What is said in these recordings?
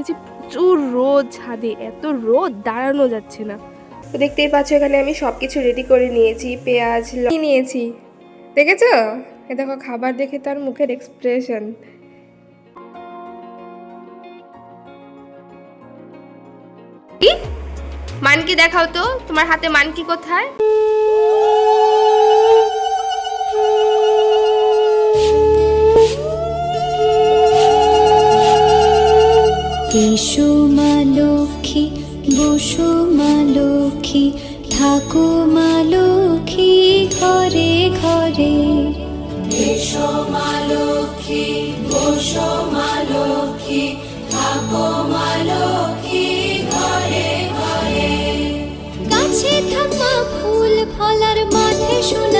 এসেছি প্রচুর রোদ ছাদে, এত রোদ, দাঁড়ানো যাচ্ছে না। তো দেখতেই পাচ্ছ, এখানে আমি সব কিছু রেডি করে নিয়েছি, পেঁয়াজ নিয়েছি। দেখেছ? এ দেখো, খাবার দেখে তার মুখের এক্সপ্রেশন মানকি দেখাও তো, তোমার হাতে মানকি কোথায়? এসো মা লক্ষ্মী বসো মা লক্ষ্মী থাকো মা লক্ষ্মী ঘরে ঘরে। এসো মা লক্ষ্মী বসো মা লক্ষ্মী থাকো মা লক্ষ্মী ঘরে ঘরে। গাছে থাকা ফুল ফলার মাঠে সোনার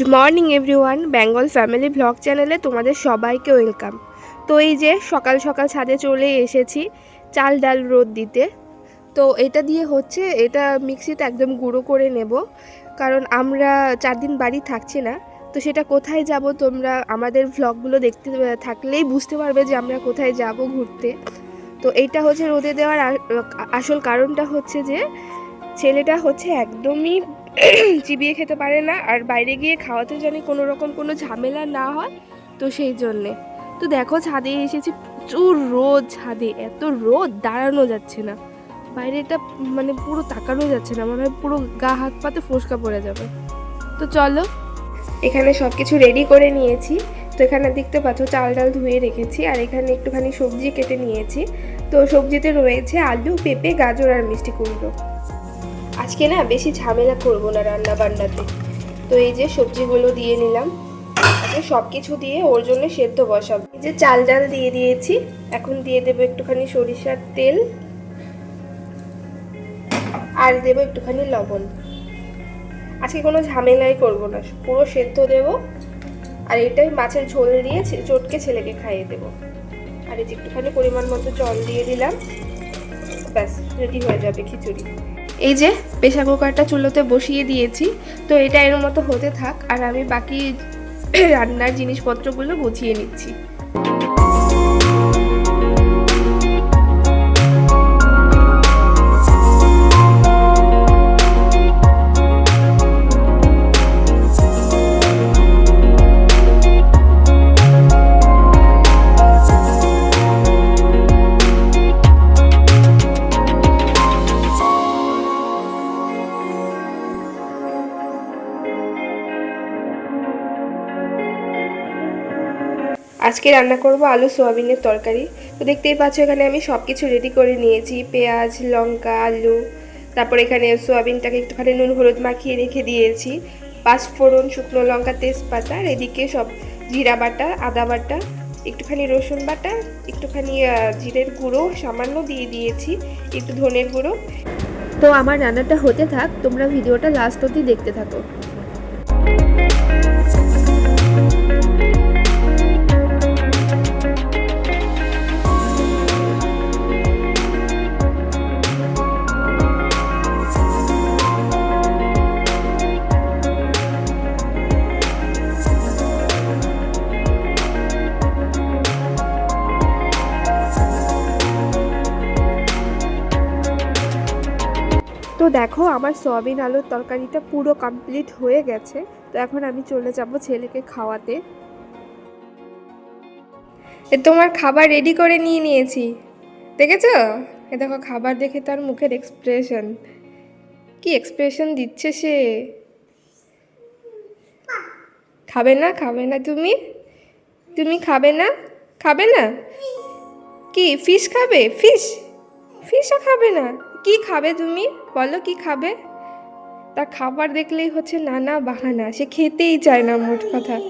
good morning everyone Bengal family vlog চ্যানেলে তোমাদের সবাইকে ওয়েলকাম তো এই যে সকাল সকাল ছাদে চলে এসেছি চাল ডাল রোদ দিতে। তো এটা দিয়ে হচ্ছে এটা মিক্সিতে একদম গুঁড়ো করে নেব। কারণ আমরা চার দিন বাড়ি থাকছি না। তো সেটা কোথায় যাব তোমরা আমাদের ভ্লগগুলো দেখতে, থাকলেই বুঝতে পারবে যে আমরা কোথায় যাব ঘুরতে। তো এইটা হচ্ছে রোদে দেওয়ার আসল কারণটা হচ্ছে যে ছেলেটা হচ্ছে একদমই চিবিয়ে খেতে পারে না। আর বাইরে গিয়ে খাওয়াতে জানি কোনো রকম কোনো ঝামেলা না হয়, তো সেই জন্যে। তো দেখো ছাদে এসেছি, প্রচুর রোদ ছাদে, এত রোদ, দাঁড়ানো যাচ্ছে না। বাইরেটা মানে পুরো তাকানো যাচ্ছে না, মনে হয় পুরো গা হাত পাতে ফোসকা পড়ে যাবে। তো চলো, এখানে সব কিছু রেডি করে নিয়েছি। তো এখানে দেখতে পাচ্ছ, চাল ডাল ধুয়ে রেখেছি, আর এখানে একটুখানি সবজি কেটে নিয়েছি। তো সবজিতে রয়েছে আলু, পেঁপে, গাজর আর মিষ্টি কুমড়ো। আজকে না বেশি ঝামেলা করব না রান্না বান্নাতে তো এই যে সবজিগুলো দিয়ে নিলাম। আজকে সব কিছু দিয়ে ওর জন্য সেদ্ধ বসাবো। এই যে চাল ডাল দিয়ে দিয়েছি, এখন দিয়ে দেবো একটুখানি সরিষার তেল। আর দেবো একটুখানি লবণ। আজকে কোনো ঝামেলাই করব না, পুরো সেদ্ধ দেব। আর এটাই মাছের ঝোল দিয়ে চটকে ছেলেকে খাইয়ে দেবো। আর এই যে একটুখানি পরিমাণ মতো জল দিয়ে দিলাম। ব্যাস রেডি হয়ে যাবে খিচুড়ি। এই যে প্রেশার কুকারটা চুলোতে বসিয়ে দিয়েছি, তো এটা এর মতো হতে থাক আর আমি বাকি রান্নার জিনিসপত্রগুলো গুছিয়ে নিচ্ছি। আজকে রান্না করব আলু সোয়াবিনের তরকারি। তো দেখতেই পাচ্ছ, এখানে আমি সব কিছু রেডি করে নিয়েছি। পেঁয়াজ, লঙ্কা, আলু, তারপর এখানে সোয়াবিনটাকে একটুখানি নুন, হলুদ মাখিয়ে রেখে দিয়েছি। পাঁচফোড়ন শুকনো লঙ্কা, তেজপাতা, আর এদিকে সব জিরা বাটা, আদা বাটা, একটুখানি রসুন বাটা, একটুখানি জিরের গুঁড়ো সামান্য দিয়ে দিয়েছি, একটু ধনের গুঁড়ো। তো আমার রান্নাটা হতে থাক, তোমরা ভিডিওটা লাস্ট অবধি দেখতে থাকো। তো দেখো আমার সয়াবিন আলুর তরকারিটা পুরো কমপ্লিট হয়ে গেছে। তো এখন আমি চলে যাব ছেলেকে খাওয়াতে। এ তোমার খাবার রেডি করে নিয়ে নিয়েছি। দেখেছ? এ দেখো খাবার দেখে তার মুখের এক্সপ্রেশন কি এক্সপ্রেশন দিচ্ছে সে? খাবে না খাবে না তুমি? তুমি খাবে না? খাবে না? কি ফিশ খাবে? ফিশ ফিশও খাবে না? কি খাবে তুমি? বলো কি খাবে? তার খাবার দেখলেই হচ্ছে নানা বাহানা, সে খেতেই চায় না মোট কথা।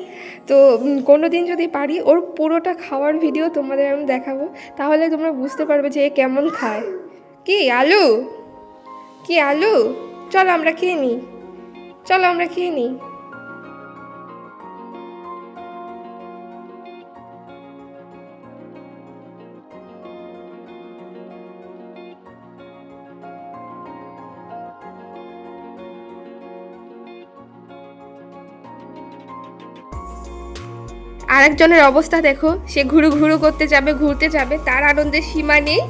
তো কোনো দিন যদি পারি ওর পুরোটা খাওয়ার ভিডিও তোমাদের আমি দেখাবো, তাহলে তোমরা বুঝতে পারবে যে এ কেমন খায়। কি, আলু? কি, আলু? চলো আমরা খেয়ে নিই। চলো আমরা খেয়ে নিই। আরেকজনের অবস্থা দেখো, সে ঘুরু ঘুরু করতে যাবে, ঘুরতে যাবে, তার আনন্দের সীমা নেই।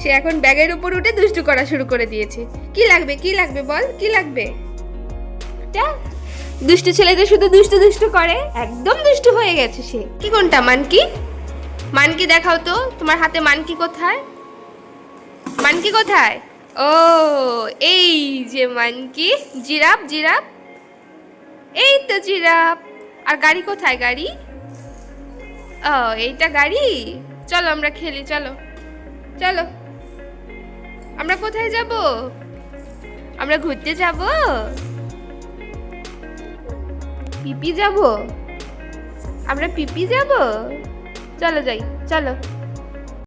সে এখন ব্যাগের উপর উঠে দুষ্টু করা শুরু করে দিয়েছে। কি লাগবে কি লাগবে বল, কি লাগবে? দুষ্টু ছেলেদের শুধু দুষ্টু দুষ্টু করে, একদম দুষ্টু হয়ে গেছে সে। কি কোনটা, মানকি? মানকি দেখাও তো, তোমার হাতে মানকি কোথায়? মানকি কোথায়? ও, এই যে মানকি, জিরাফ জিরাফ। এই তো জিরাফ। আর গাড়ি কোথায়, গাড়ি? ও, এইটা গাড়ি? চলো আমরা খেলি, চলো। চলো। আমরা কোথায় যাব? আমরা ঘুরতে যাব? পিপি যাব? আমরা পিপি যাব? চলো যাই, চলো।